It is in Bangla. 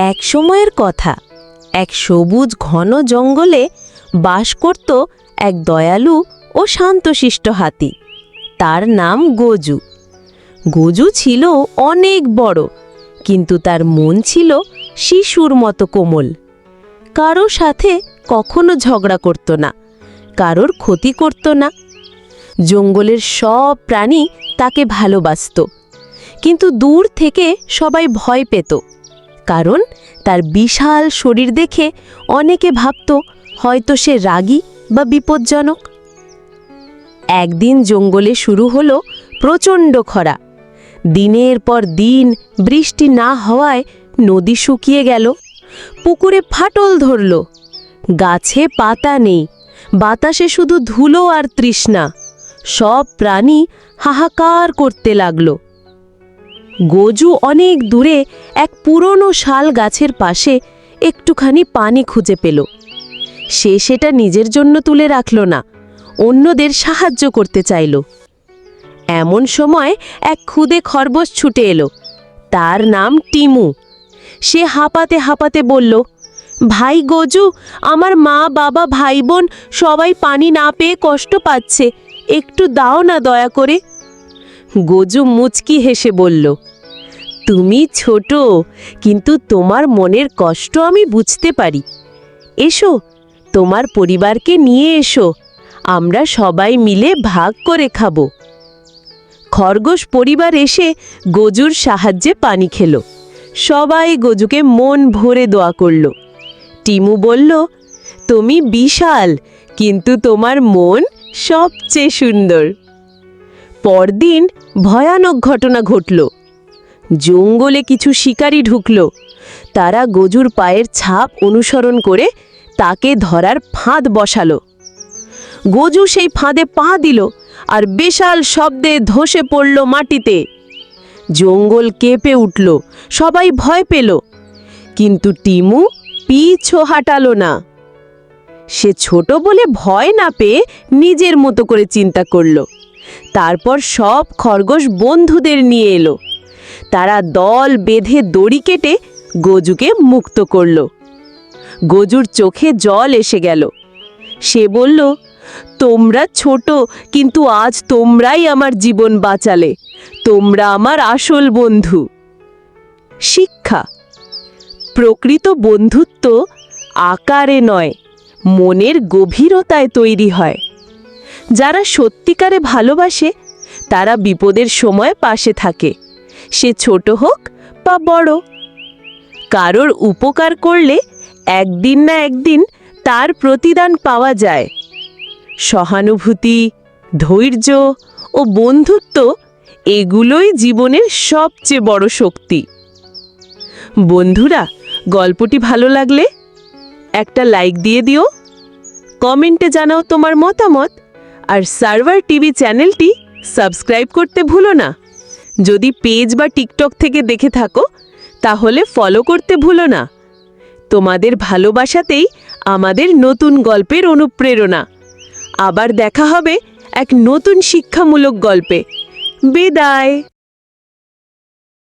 এক সময়ের কথা। এক সবুজ ঘন জঙ্গলে বাস করত এক দয়ালু ও শান্তশিষ্ট হাতি। তার নাম গজু। গজু ছিল অনেক বড়, কিন্তু তার মন ছিল শিশুর মতো কোমল। কারও সাথে কখনো ঝগড়া করত না, কারোর ক্ষতি করত না। জঙ্গলের সব প্রাণী তাকে ভালোবাসত, কিন্তু দূর থেকে সবাই ভয় পেত। কারণ তার বিশাল শরীর দেখে অনেকে ভাবত হয়তো সে রাগী বা বিপজ্জনক। একদিন জঙ্গলে শুরু হলো প্রচণ্ড খরা। দিনের পর দিন বৃষ্টি না হওয়ায় নদী শুকিয়ে গেল। পুকুরে ফাটল ধরল। গাছে পাতা নেই। বাতাসে শুধু ধুলো আর তৃষ্ণা। সব প্রাণী হাহাকার করতে লাগল। গজু অনেক দূরে এক পুরনো শাল গাছের পাশে একটুখানি পানি খুঁজে পেল। সে সেটা নিজের জন্য তুলে রাখল না, অন্যদের সাহায্য করতে চাইল। এমন সময় এক খুদে খরগোশ ছুটে এলো, তার নাম টিমু। সে হাঁপাতে হাঁপাতে বলল, ভাই গজু, আমার মা, বাবা ভাই বোন সবাই পানি না পেয়ে কষ্ট পাচ্ছে, একটু দাও না দয়া করে। গজু মুচকি হেসে বলল তুমি ছোট, কিন্তু তোমার মনের কষ্ট আমি বুঝতে পারি। এসো, তোমার পরিবারকে নিয়ে এসো, আমরা সবাই মিলে ভাগ করে খাব। খরগোশ পরিবার এসে গজুর সাহায্যে পানি খেলো। সবাই গজুকে মন ভরে দোয়া করল। টিমু বলল, তুমি বিশাল, কিন্তু তোমার মন সবচেয়ে সুন্দর। পরদিন ভয়ানক ঘটনা ঘটল। জঙ্গলে কিছু শিকারী ঢুকল। তারা গজুর পায়ের ছাপ অনুসরণ করে তাকে ধরার ফাঁদ বসালো। গজু সেই ফাঁদে পা দিল আর বিশাল শব্দে ধসে পড়ল মাটিতে। জঙ্গল কেঁপে উঠল, সবাই ভয় পেল। কিন্তু টিমু পিছও হাঁটাল না। সে ছোট বলে ভয় না পেয়ে নিজের মতো করে চিন্তা করল। তারপর সব খরগোশ বন্ধুদের নিয়ে এলো। তারা দল বেঁধে দড়ি কেটে গজুকে মুক্ত করল। গজুর চোখে জল এসে গেল। সে বলল, তোমরা ছোট, কিন্তু আজ তোমরাই আমার জীবন বাঁচালে। তোমরা আমার আসল বন্ধু। শিক্ষা। প্রকৃত বন্ধুত্ব আকারে নয়, মনের গভীরতায় তৈরি হয়। যারা সত্যিকারে ভালোবাসে, তারা বিপদের সময় পাশে থাকে। সে ছোট হোক বা বড়। কারোর উপকার করলে একদিন না একদিন তার প্রতিদান পাওয়া যায়। সহানুভূতি, ধৈর্য ও বন্ধুত্ব এগুলোই জীবনের সবচেয়ে বড় শক্তি। বন্ধুরা, গল্পটি ভালো লাগলে একটা লাইক দিয়ে দিও কমেন্টে জানাও তোমার মতামত, আর সার্ভার টিভি চ্যানেলটি সাবস্ক্রাইব করতে ভুলো না। যদি পেজ বা টিকটক থেকে দেখে থাকো, তাহলে ফলো করতে ভুলো না। তোমাদের ভালোবাসাতেই আমাদের নতুন গল্পের অনুপ্রেরণা। আবার দেখা হবে এক নতুন শিক্ষামূলক গল্পে। বিদায়।